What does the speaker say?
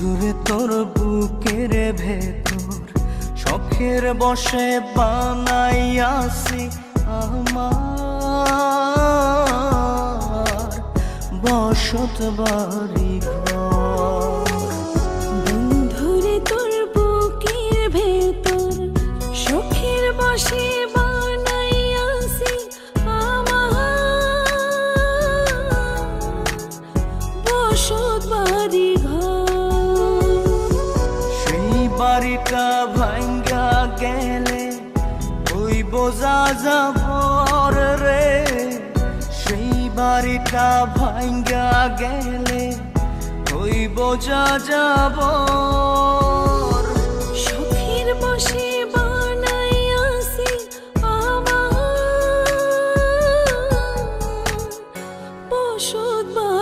বন্ধুরে তোর বুকের ভেতর, শখের বসে বানাইয়াছি আমার। বসত বাড়ি তোর বুকের ভেতর বসে বানাইয়াছি আমার। বসত বাড়ি বাড়িটা ভাঙ্গা গেলে ওই বোঝা যাব রে। সেই বাড়িটা ভাঙ্গা গেলে ওই বোঝা যাব। সুখের বসে বসত বা